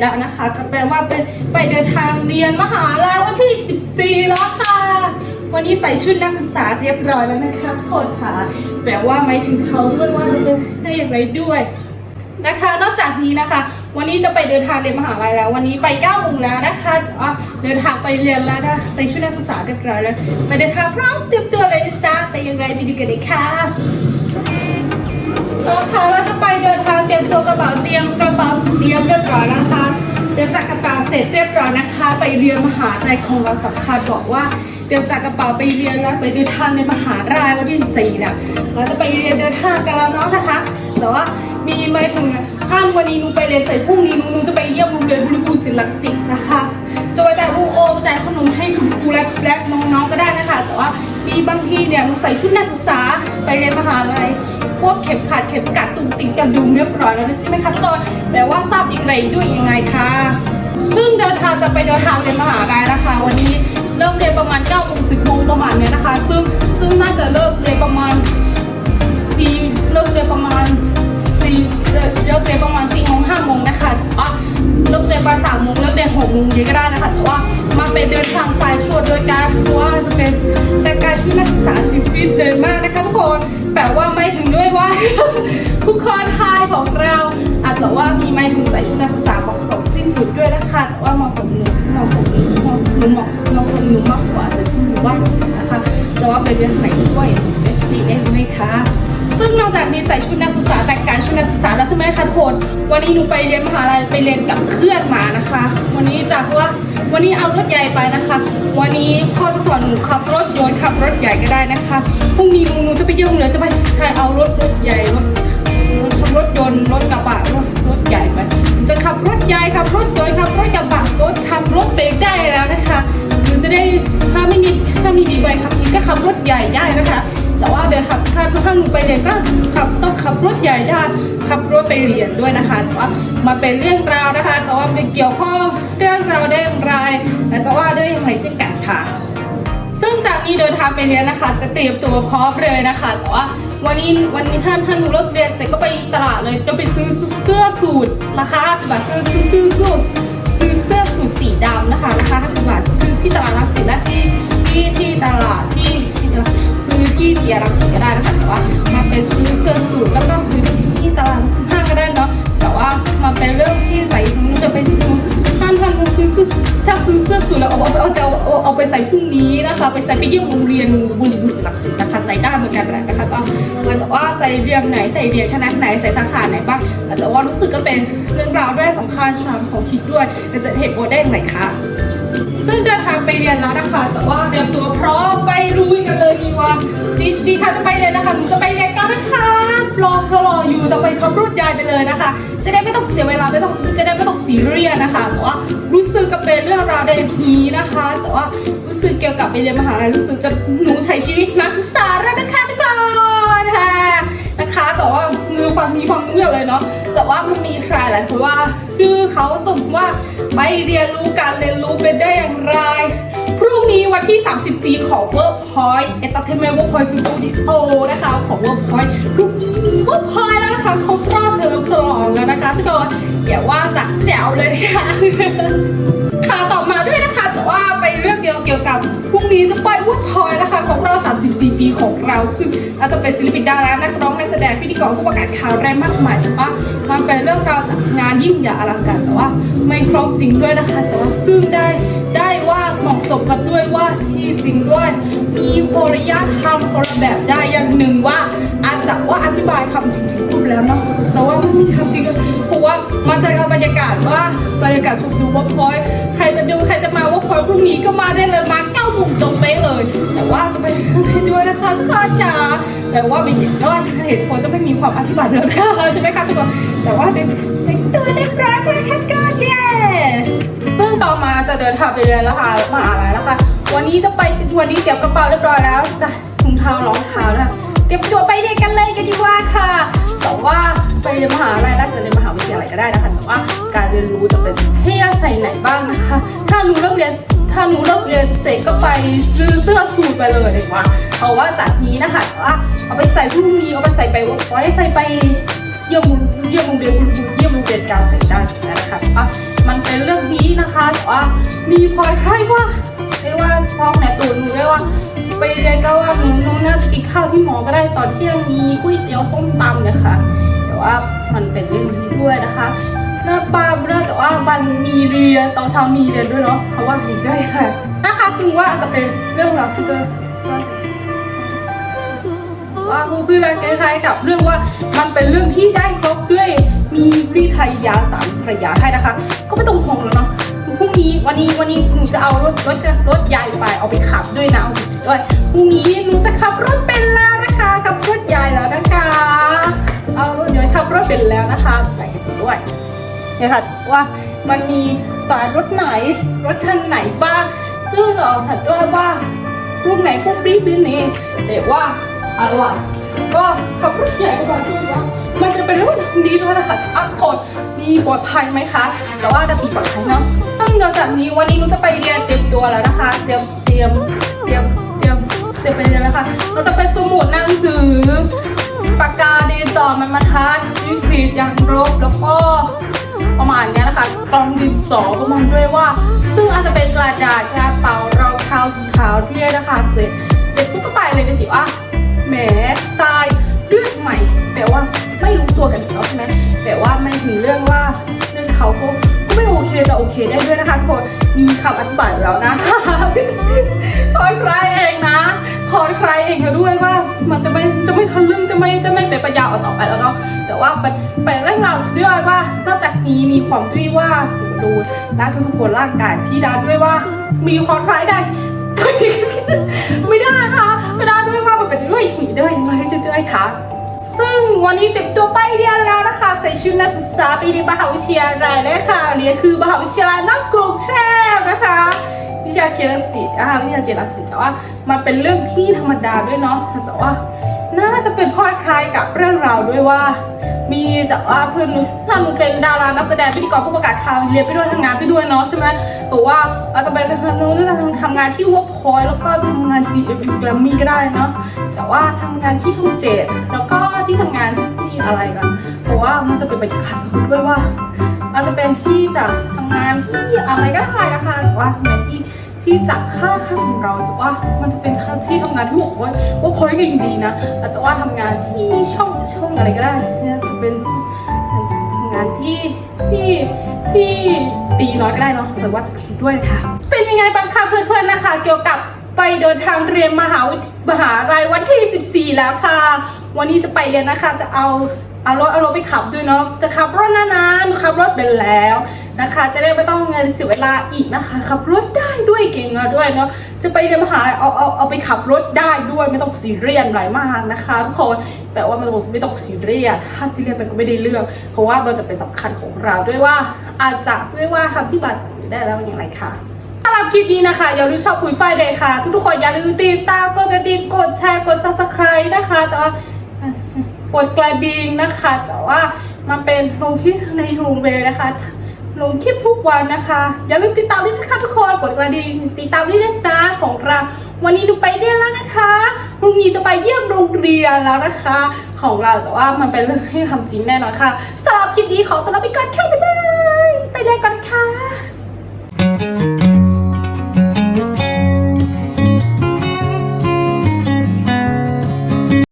แล้วนะคะ จะแปลว่าไปไปเดินทางเรียนมหาลัยวันที่ 14 แล้วค่ะ วันนี้ใส่ชุดนักศึกษาเรียบร้อยแล้วนะคะทุกคนค่ะ แปลว่าไม่ถึงเขาด้วยว่าจะเป็นได้อย่างไรด้วยนะคะ นอกจากนี้นะคะ วันนี้จะไปเดินทางเรียนมหาลัยแล้ว วันนี้ไป9โมงแล้วนะคะอะเดินทางไปเรียนแล้วนะใส่ชุดนักศึกษาเรียบร้อยแล้วไปเดินทางพร้อมเตรียมตัวเลยจ้าแต่อย่างไรไปดูกันเลยค่ะตอค่ะเราจะไปเดิน ตัวกระเป๋าเตรียมกระเป๋าเตรียมเรียบร้อยนะคะเตรียวจากกระเป๋าเสร็จเรียบร้อยนะคะ ไปเรียนมหาลัยของเราสำคัญบอกว่า เตรียมจากกระเป๋าไปเรียนแล้วไปเดินทางในมหาลัยวันที่ 14แล้วเราจะไปเรียนเดินทางกันแล้วเนาะนะคะ แต่ว่ามีไม่ถึงห้ามวันนี้หนูไปเรียนเสร็จพรุ่งนี้หนูหนูจะไปเยี่ยมโรงเรียนบุรีบูศิลป์ลังสิตนะคะจะไปแจกลูกโอมแจกขนมให้คุณครูและและน้องๆก็ได้นะคะ แต่ว่ามีบางทีเนี่ยหนูใส่ชุดนักศึกษาไปเรียนมหาลัยพวกเข็มขัดเข็มกัดตุ้งติ้งกระดุมเรียบร้อยแล้วใช่ไหมคะทุกคนแปลว่าทราบอย่างไรด้วยยังไงคะซึ่งเดินทางจะไปเดินทางเรียนมหาลัยนะคะ วันนี้ เริ่มเรียนประมาณ9โมง10โมงประมาณเนี้ยนะคะ ซึ่งซึ่งน่าจะเลิกเรียนประมาณสี่เลิกเรียนประมาณสี่เลิกเรียนประมาณ4โมง5โมงนะคะแต่ว่าเลิกเรียนประมาณ3โมงเลิกเรียน6โมงเย็นก็ได้นะคะแต่ว่ามาเป็นเดินทางสายชวดโดยการเพราะว่าจะเป็นแต่การชุดนักศึกษาสิบฟิตเลยมากนะคะทุกคนแปลว่าไม่ถึงด้วยว่า ทุกคนไทยของเราอาจจะว่ามีไม่ถึงใส่ชุดนักศึกษาเหมาะสมที่สุดด้วยนะคะแต่ว่าเหมาะสมหนูเหมาะสมหนูเหมาะสม หนูเหมาะเหมาะสมหนูมากกว่าจะที่หนูว่านะคะจะว่าเป็นเรื่องไหนด้วยเอชดีได้ไหมคะซึ่งนอกจากมีใส่ชุดนักศึกษาแต่งกายชุดนักศึกษาแล้วใช่ไหมคะทุกคนวันนี้หนูไปเรียนมหาลัยไปเรียนกับเพื่อนมานะคะ วันนี้จากว่าวันนี้เอารถใหญ่ไปนะคะ วันนี้พ่อจะสอนหนูขับรถยนต์ขับรถใหญ่ก็ได้นะคะพรุ่งนี้หนูหนูจะไปเยี่ยมโรงเรียนจะไป ใหญ่ได้นะคะแต่ว่าเดินขับถ้าถ้าหนูไปเรียนก็ขับต้องขับรถใหญ่ได้ขับรถไปเรียนด้วยนะคะแต่ว่ามาเป็นเรื่องราวนะคะแต่ว่าเป็นเกี่ยวข้องเรื่องราวได้อย่างไรและจะว่าด้วยอย่างไรเช่นกันค่ะ ซึ่งจากนี้เดินทางไปเรียนนะคะ จะเตรียมตัวพร้อมเลยนะคะแต่ว่าวันนี้วันนี้ท่านท่านหนูเลิกเรียนเสร็จก็ไปตลาดเลยจะไปซื้อเสื้อสูทราคา50บาทซื้อซื้อซื้อซื้อ เอสูทแล้วเอาเอาเอาจะเอาเอาไปใส่พรุ่งนี้นะคะ ไปใส่ไปเยี่ยมโรงเรียนบุรีบุรีรังสิตนะคะใส่ได้เหมือนกันแหละนะคะก็มาจากว่าใส่เรียนไหนใส่เรียนคณะไหนใส่สาขาไหนบ้างอาจจะว่ารู้สึกก็เป็นเรื่องราวด้วยสำคัญสามของคิดด้วยจะเหตุผลได้อย่างไรคะซึ่งเดินทางไปเรียนแล้วนะคะแต่ว่าเตรียมตัวพร้อมไปลุยกันเลยดีว่าดิดิฉันจะไปเรียนะคะหนูจะไปเรียนกันนะคะรอเธอรอ ยูจะไปขับรถยายไปเลยนะคะ จะได้ไม่ต้องเสียเวลาไม่ต้องจะได้ไม่ต้องซีเรียสนะคะแต่ว่ารู้สึกกับเป็นเรื่องราวในนี้นะคะแต่ว่ารู้สึกเกี่ยวกับไปเรียนมหาลัยรู้สึกจะหนูใช้ชีวิตนักศึกษา เนาะแต่ว่ามันมีใครหลายคนว่า ชื่อเขาสมมว่าไปเรียนรู้การเรียนรู้เป็นได้อย่างไร พรุ่งนี้วันที่ 34 ของ Workpoint Entertainment Workpoint Studio นะคะ ของ Workpoint พรุ่งนี้มี Workpoint แล้วนะคะเขารอบเฉลิมฉลองแล้วนะคะทุกคนอย่าว่าจากแซวเลยนะคะค่ะต่อมาด้วยนะคะจะว่าไปเรื่องเกี่ยวเกี่ยวกับพรุ่งนี้จะไป เรา34ปีของเราซึ่งอาจจะเป็นศิลปินดารานักร้องนักแสดงพิธีกรผู้ประกาศข่าวแรงมากมายแต่ว่ามันเป็นเรื่องราวจากงานยิ่งใหญ่อลังการแต่ว่าไม่ครบจริงด้วยนะคะแต่ว่าซึ่งได้ได้ว่าเหมาะสมกันด้วยว่าที่จริงด้วยมีโคริยธรรมคนละแบบได้อย่างหนึ่งว่า อาจจะว่าอธิบายคำจริงๆรูปแล้วเนาะแต่ว่ามันมีคำจริงก็ว่ามันจะเอาบรรยากาศว่าบรรยากาศชมดูว่าพอยใครจะดูใครจะมาว่าพอยพรุ่งนี้ก็มาได้เลยมาเก้าโมงตรง จะไปด้วยนะคะทุกคนจ๋าแต่ว่าไม่เห็นว่าเหตุผลจะไม่มีความอธิบายแล้วนะใช่ไหมคะทุกคนแต่ว่าเด็กตัวเรียบร้อยเลยค่ะทุกคนเย้ซึ่งต่อมาจะเดินทางไปเรียนแล้วค่ะมหาลัยแล้วค่ะวันนี้จะไปวันนี้เตรียมกระเป๋าเรียบร้อยแล้วจ้ะถุงเท้ารองเท้านะคะเตรียมตัวไปเรียนกันเลยกันดีกว่าค่ะแต่ว่า ไปเรียนมหาลัยแล้วจะเรียนมหาวิทยาลัยก็ได้นะคะแต่ว่าการเรียนรู้จะเป็นเที่ยใส่ไหนบ้างนะคะ ถ้าหนูเลิกเรียนถ้าหนูเลิกเรียนเสร็จก็ไปซื้อเสื้อสูทไปเลยดีกว่าเพราะว่าจากนี้นะคะแต่ว่าเอาไปใส่พรุ่งนี้เอาไปใส่ไปไว้ใส่ไปเยี่ยมเยี่ยมโรงเรียนคุณครูเยี่ยมโรงเรียนการศึกษาได้นะคะว่ามันเป็นเรื่องนี้นะคะแต่ว่ามีพอยให้ว่าเรียกว่าเฉพาะแม่ตูนหนูเรียกว่า ไปเรียนก็ว่าหนูน้องน่าจะกินข้าวที่หมอก็ได้ตอนเที่ยงมีก๋วยเตี๋ยวส้มตำเนี่ยค่ะ ว่ามันเป็นเรื่องนี้ด้วยนะคะหน้าบ้านเนื่องจากว่าบ้านมีเรียนตอนเช้ามีเรียนด้วยเนาะเพราะว่าเห็นได้ค่ะนะคะซึ่งว่าอาจจะเป็นเรื่องราวที่เกิดว่าคือคือคล้ายๆกับเรื่องว่ามันเป็นเรื่องที่ได้ครบด้วยมีรีไทยยาสามภรรยาให้นะคะ ก็ไม่ต้องห่วงแล้วเนาะพรุ่งนี้วันนี้วันนี้หนูจะเอารถรถรถใหญ่ไปเอาไปขับด้วยนะเอาไปด้วยพรุ่งนี้หนูจะขับรถเป็นแล้วนะคะขับรถใหญ่แล้วนะคะ เอารถเดี๋ยขับรถเป็นแล้วนะคะไปกันด้วยเนี่ยค่ะว่ามันมีสายรถไหนรถคันไหนบ้างซึ่งเราถัดด้วยว่ารุ่นไหนพวกรีบนี่แต่ว่าอะไรก็ขับรถใหญ่ก็มาด้วยว่ามันจะเป็นเรื่องดีด้วยนะคะอัพกดมีปลอดภัยไหมคะแต่ว่าจะมีปลอดภัยเนาะซึ่งนอกจากนี้วันนี้หนูจะไปเรียนเตรียมตัวแล้วนะคะ เตรียมเตรียมเตรียมเตรียมเตรียมไปเรียนแล้วค่ะเราจะไปสมุดหนังสือ มันมาทัดวิกฤตยางรบแล้วก็ประมาณเนี้ยนะคะกล่องดินสอประมาณด้วยว่า ซึ่งอาจจะเป็นกระดาษกระเป๋าเราเท้าถุงเท้าเรียนะคะเสร็จเสร็จปุ๊บก็ไปเลยกันจิว่าแหมทรายเลือดใหม่แปลว่าไม่รู้ตัวกันอีกแล้วใช่ไหมแต่ว่าไม่ถึงเรื่องว่าเรื่องเขาก็ก็ไม่โอเคจะโอเคได้ด้วยนะคะทุกคน มีคำอธิบายแล้วนะพอยใครเองนะพอยใครเองด้วยว่ามันจะไม่จะไม่ทันเรื่องจะไม่จะไม่เป็นปัญญาเอาต่อไปแล้วเนาะแต่ว่าเป็นเป็นเรื่องราวที่ด้วยว่านอกจากนี้มีความที่ว่าสมดุลและทุกๆคนร่างกายที่ด้ด้วยว่า มีความคล้ายได้ไม่ได้นะคะไม่ได้ด้วยว่ามันเป็นด้วยหนีได้ยังไงจะได้คะ ซึ่งวันนี้เต็มตัวไปเรียนแล้วนะคะ ใส่ชุดนักศึกษาปีในมหาวิทยาลัยนะคะเรียนคือมหาวิทยาลัยนอกกรุงเทพนะคะ วิชาเกียรติศิลป์นะคะวิชาเกียรติศิลป์แต่ว่ามันเป็นเรื่องที่ธรรมดาด้วยเนาะแต่ว่าน่าจะเป็นพอดคล้ายกับเรื่องราวด้วยว่า มีจากว่าเพื่อนถ้าหนูเป็นดารานักแสดงพิธีกรผู้ประกาศข่าวเรียนไปด้วยทำงานไปด้วยเนาะใช่ไหมหรือว่าอาจจะเป็นทำงานทำงานที่วอพอยแล้วก็ทำงาน G M M แกรมมี่ก็ได้เนาะแต่ว่าทำงานที่ช่องเจ็ดแล้วก็ที่ทำงานที่อะไรกันเพราะว่ามันจะเป็นบรรยากาศสมมติด้วยว่าอาจจะเป็นที่จะทำงานที่อะไรก็ได้นะคะแต่ว่าทำงานที่ ที่จะค่าค่าของเราจะว่ามันจะเป็นค่าที่ทำงานที่บอกว่าว่าพอยก็ยังดีนะอาจจะว่าทำงานที่ช่องช่องอะไรก็ได้เนี่ยจะเป็นทำงานที่ที่ที่ตีน้อยก็ได้เนาะแต่ว่าจะผิดด้วยนะคะเป็นยังไงบ้างคะเพื่อนๆนะคะ เกี่ยวกับไปเดินทางเรียนมหาวิทมหาลัยวันที่ 14 แล้วค่ะ วันนี้จะไปเรียนนะคะจะเอาเอารถเอารถไปขับด้วยเนาะจะขับรถนานๆขับรถเป็นแล้ว นะคะ จะได้ไม่ต้องเงินเสียเวลาอีกนะคะขับรถได้ด้วยเก่งอะด้วยเนาะจะไปเรียนมหาลัยเอาเอาเอาไปขับรถได้ด้วยไม่ต้องซีเรียสอะไรมากนะคะทุกคนแปลว่าไม่ต้องไม่ต้องซีเรียสถ้าซีเรียสไปก็ไม่ได้เรื่อง เพราะว่ามันจะเป็นสำคัญของเราด้วยว่าอาจจะด้วยว่าทำที่บัตรได้แล้วอย่างไรค่ะสำหรับคลิปนี้นะคะ อย่าลืมชอบคุยไฟเดย์ค่ะ ทุกๆคนอย่าลืมติดตามกดกระดิ่งกดแชร์กด subscribe นะคะจะกดกระดิ่งนะคะแต่ว่ามันเป็นลงที่ในโรูมเวนะคะ ลงคลิปทุกวันนะคะ อย่าลืมติดตามด้วยนะคะทุกคนกดกระดิ่งติดตามด้วยนะจ๊ะของเรา วันนี้ดูไปเรียนแล้วนะคะพรุ่งนี้จะไปเยี่ยมโรงเรียนแล้วนะคะ ของเราแต่ว่ามันเป็นเรื่องที่ทำจริงแน่นอนค่ะสำหรับคลิปนี้ขอตัวลาไปก่อนค่ะบ๊ายบายไปเรียนกันค่ะ